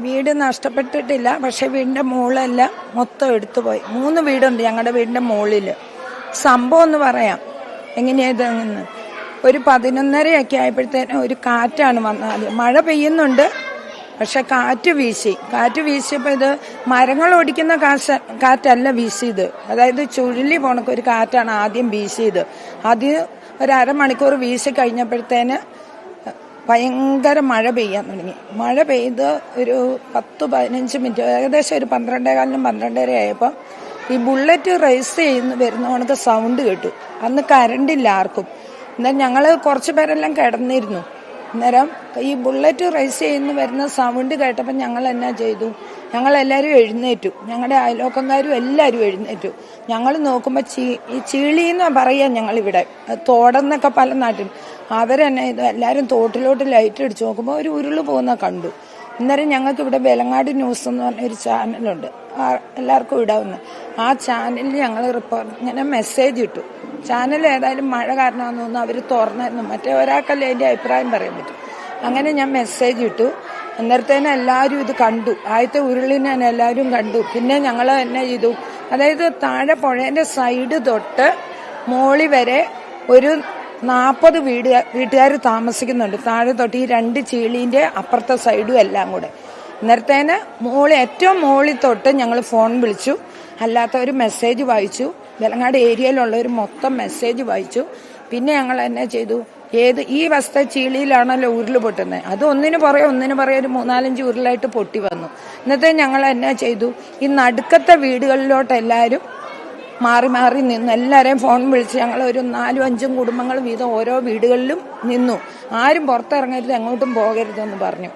വീട് നഷ്ടപ്പെട്ടിട്ടില്ല പക്ഷെ വീടിന്റെ മുകളെല്ലാം മൊത്തം എടുത്തു പോയി മൂന്ന് വീടുണ്ട് ഞങ്ങളുടെ വീടിന്റെ മുകളിൽ സംഭവം എന്ന് പറയാം. എങ്ങനെയാ ഇതെന്ന്? ഒരു പതിനൊന്നരയൊക്കെ ആയപ്പോഴത്തേനും ഒരു കാറ്റാണ് വന്നത്. മഴ പെയ്യുന്നുണ്ട് പക്ഷെ കാറ്റ് വീശി. കാറ്റ് വീശിയപ്പോൾ ഇത് മരങ്ങൾ ഓടിക്കുന്ന കാശ കാറ്റല്ല വീശിയത്. അതായത് ചുഴലി പോണക്ക് ഒരു കാറ്റാണ് ആദ്യം വീശിയത്. അത് ഒരു അരമണിക്കൂർ വീശി കഴിഞ്ഞപ്പോഴത്തേന് ഭയങ്കര മഴ പെയ്യാൻ തുടങ്ങി. മഴ പെയ്ത് ഒരു പത്ത് പതിനഞ്ച് മിനിറ്റ് ഏകദേശം ഒരു പന്ത്രണ്ടേകാലിനും പന്ത്രണ്ടര ആയപ്പോൾ ഈ ബുള്ളറ്റ് റേസ് ചെയ്യുന്ന വരുന്ന കണക്ക് സൗണ്ട് കേട്ടു. അന്ന് കരണ്ടില്ല ആർക്കും. എന്നാൽ ഞങ്ങൾ കുറച്ച് പേരെല്ലാം കിടന്നിരുന്നു. അന്നേരം ഈ ബുള്ളറ്റ് റേസ് ചെയ്യുന്ന വരുന്ന സൗണ്ട് കേട്ടപ്പോൾ ഞങ്ങൾ എന്നാ ചെയ്തു? ഞങ്ങൾ എല്ലാവരും എഴുന്നേറ്റു. ഞങ്ങളുടെ അയലോക്കംകാരും എല്ലാവരും എഴുന്നേറ്റു. ഞങ്ങൾ നോക്കുമ്പോൾ ചീ ഈ ചീളി എന്ന് ഞങ്ങളിവിടെ. തോടെന്നൊക്കെ പല നാട്ടിൽ. അവരെന്നെ ഇത് എല്ലാവരും തോട്ടിലോട്ട് ലൈറ്റ് അടിച്ച് നോക്കുമ്പോൾ ഒരു ഉരുൾ പോകുന്ന കണ്ടു. അന്നേരം ഞങ്ങൾക്ക് ഇവിടെ വെലങ്ങാട് ന്യൂസ് എന്ന് പറഞ്ഞ ഒരു ചാനലുണ്ട് എല്ലാവർക്കും ഇടാവുന്ന. ആ ചാനലിൽ ഞങ്ങൾ റിപ്പോർട്ട് ഇങ്ങനെ മെസ്സേജ് ഇട്ടു. ചാനൽ ഏതായാലും മഴ കാരണമാണെന്ന് തോന്നുന്നു. അവർ തുറന്നായിരുന്നു. മറ്റേ ഒരാൾക്കല്ലേ അതിന്റെ അഭിപ്രായം പറയാൻ പറ്റും. അങ്ങനെ ഞാൻ മെസ്സേജ് ഇട്ടു. അന്നേരത്തേന് എല്ലാവരും ഇത് കണ്ടു. ആദ്യത്തെ ഉരുളിനെ എല്ലാവരും കണ്ടു. പിന്നെ ഞങ്ങൾ എന്നെ ചെയ്തു. അതായത് താഴെ പുഴേന്റെ സൈഡ് തൊട്ട് മോളി വരെ ഒരു നാൽപ്പത് വീട് വീട്ടുകാർ താമസിക്കുന്നുണ്ട്. താഴെ തൊട്ട് ഈ രണ്ട് ചീളീന്റെ അപ്പുറത്തെ സൈഡും എല്ലാം കൂടെ. നേരത്തേന് മോളി ഏറ്റവും മോളി തൊട്ട് ഞങ്ങൾ ഫോൺ വിളിച്ചു. അല്ലാത്തവർ മെസ്സേജ് വായിച്ചു. വെലങ്ങാട് ഏരിയയിലുള്ളവർ മൊത്തം മെസ്സേജ് വായിച്ചു. പിന്നെ ഞങ്ങൾ എന്നെ ചെയ്തു? ഏത് ഈ വസ്ത ചീളിയിലാണല്ലോ ഉരുൾ പൊട്ടുന്നത് അത് ഒന്നിന് പുറകെ ഒന്നിന് പുറകെ ഒരു മൂന്നാലഞ്ച് ഉരുളായിട്ട് പൊട്ടി വന്നു. ഇന്നത്തെ ഞങ്ങൾ എന്നാ ചെയ്തു? ഈ നടുക്കത്തെ വീടുകളിലോട്ട് എല്ലാവരും മാറി മാറി നിന്നു. എല്ലാവരെയും ഫോൺ വിളിച്ച് ഞങ്ങൾ ഒരു നാലും അഞ്ചും കുടുംബങ്ങൾ വീതം ഓരോ വീടുകളിലും നിന്നു. ആരും പുറത്തിറങ്ങരുത് എങ്ങോട്ടും പോകരുതെന്ന് പറഞ്ഞു.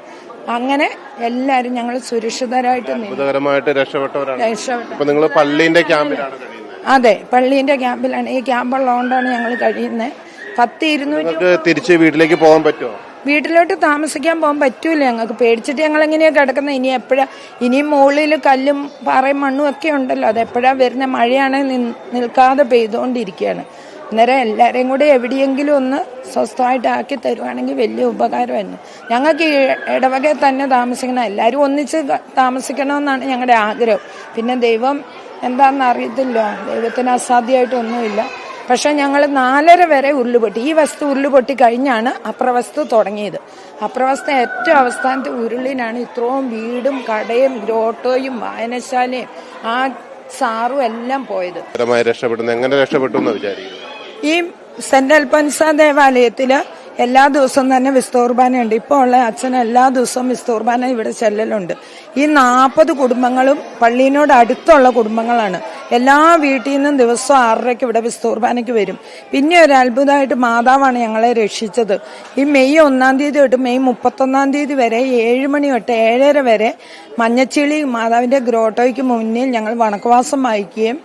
അങ്ങനെ എല്ലാരും ഞങ്ങൾ സുരക്ഷിതരായിട്ട് അത്ഭുതകരമായിട്ട് രക്ഷപ്പെട്ടവരാണ്. രക്ഷപ്പെട്ടു. നിങ്ങൾ പള്ളിന്റെ ക്യാമ്പിലാണ് അതെ പള്ളീന്റെ ക്യാമ്പിലാണ്. ഈ ക്യാമ്പുള്ളതുകൊണ്ടാണ് ഞങ്ങൾ കഴിയുന്നത്. പത്ത് നിങ്ങൾക്ക് തിരിച്ച് വീട്ടിലേക്ക് പോകാൻ പറ്റുമോ? വീട്ടിലോട്ട് താമസിക്കാൻ പോകാൻ പറ്റൂല ഞങ്ങൾക്ക്. പേടിച്ചിട്ട് ഞങ്ങൾ എങ്ങനെയാണ് കിടക്കുന്നത് ഇനി എപ്പോഴാ? ഇനിയും മുകളിൽ കല്ലും പാറയും മണ്ണും ഒക്കെ ഉണ്ടല്ലോ. അത് എപ്പോഴാണ് വരുന്ന? മഴയാണെങ്കിൽ നിൽക്കാതെ പെയ്തുകൊണ്ടിരിക്കുകയാണ് അന്നേരം എല്ലാവരെയും കൂടെ എവിടെയെങ്കിലും ഒന്ന് സ്വസ്ഥമായിട്ട് ആക്കി തരുവാണെങ്കിൽ വലിയ ഉപകാരമായിരുന്നു. ഞങ്ങൾക്ക് ഈ ഇടവകയിൽ തന്നെ താമസിക്കണം എല്ലാവരും ഒന്നിച്ച് താമസിക്കണമെന്നാണ് ഞങ്ങളുടെ ആഗ്രഹം. പിന്നെ ദൈവം എന്താണെന്ന് അറിയത്തില്ല? ദൈവത്തിന് അസാധ്യമായിട്ടൊന്നുമില്ല പക്ഷെ ഞങ്ങൾ നാലര വരെ ഉരുളുപൊട്ടി ഈ വസ്തു ഉരുളുപൊട്ടി കഴിഞ്ഞാണ് അപ്രവസ്തു തുടങ്ങിയത്. അപ്രവസ്ത ഏറ്റവും അവസ്ഥാനത്തെ ഉരുളിനാണ് ഇത്രയും വീടും കടയും ഗ്രോട്ടോയും വായനശാലയും ആ സാറും എല്ലാം പോയത്. രക്ഷപ്പെടുന്നു എങ്ങനെ രക്ഷപ്പെട്ടു ഈ സെന്റ് അൽഫൻസ ദേവാലയത്തിൽ എല്ലാ ദിവസവും തന്നെ വിസ്തോർബാനയുണ്ട്. ഇപ്പോൾ ഉള്ള അച്ഛൻ എല്ലാ ദിവസവും വിസ്തോർബാന ഇവിടെ ചെല്ലലുണ്ട്. ഈ നാൽപ്പത് കുടുംബങ്ങളും പള്ളിയിനോട് അടുത്തുള്ള കുടുംബങ്ങളാണ്. എല്ലാ വീട്ടിൽ നിന്നും ദിവസം ആറരയ്ക്ക് ഇവിടെ വിസ്തോർബാനയ്ക്ക് വരും. പിന്നെ ഒരു അത്ഭുതമായിട്ട് മാതാവാണ് ഞങ്ങളെ രക്ഷിച്ചത്. ഈ മെയ് ഒന്നാം തീയതി തൊട്ട് മെയ് മുപ്പത്തൊന്നാം തീയതി വരെ ഏഴ് മണി തൊട്ട് ഏഴര വരെ മഞ്ഞച്ചിളി മാതാവിന്റെ ഗ്രോട്ടോയ്ക്ക് മുന്നിൽ ഞങ്ങൾ വണക്കവാസം വായിക്കുകയും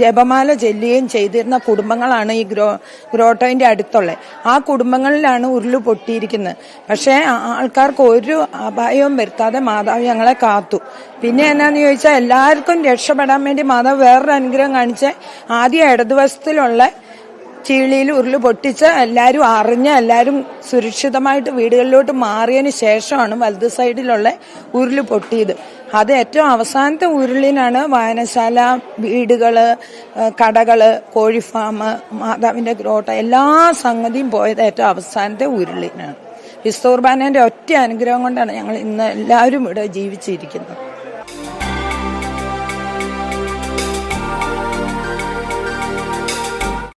ജപമാല ചെല്ലുകയും ചെയ്തിരുന്ന കുടുംബങ്ങളാണ് ഈ ഗ്രോ ഗ്രോട്ടോയിന്റെ അടുത്തുള്ള ആ കുടുംബങ്ങളിലാണ് ഉരുൾ പൊട്ടിയിരിക്കുന്നത്. പക്ഷേ ആൾക്കാർക്ക് ഒരു അപായവും വരുത്താതെ മാതാവ് ഞങ്ങളെ കാത്തു. പിന്നെ എന്നാന്ന് ചോദിച്ചാൽ എല്ലാവർക്കും രക്ഷപ്പെടാൻ വേണ്ടി മാതാവ് വേറൊരു അനുഗ്രഹം കാണിച്ച് ആദ്യം ഇടതുവശത്തിലുള്ള ചീളിയിൽ ഉരുൾ പൊട്ടിച്ച് എല്ലാവരും അറിഞ്ഞ് എല്ലാവരും സുരക്ഷിതമായിട്ട് വീടുകളിലോട്ട് മാറിയതിന് ശേഷമാണ് വലത് സൈഡിലുള്ള ഉരുൾ പൊട്ടിയത്. അത് ഏറ്റവും അവസാനത്തെ ഉരുളിനാണ് വായനശാല വീടുകൾ കടകൾ കോഴി ഫാം മാതാവിന്റെ ഗ്രോട്ട എല്ലാ സംഗതിയും പോയത് ഏറ്റവും അവസാനത്തെ ഉരുളിനാണ്. വിസ്തൂർബാനന്റെ ഒറ്റ അനുഗ്രഹം കൊണ്ടാണ് ഞങ്ങൾ ഇന്ന് എല്ലാവരും ഇവിടെ ജീവിച്ചിരിക്കുന്നത്.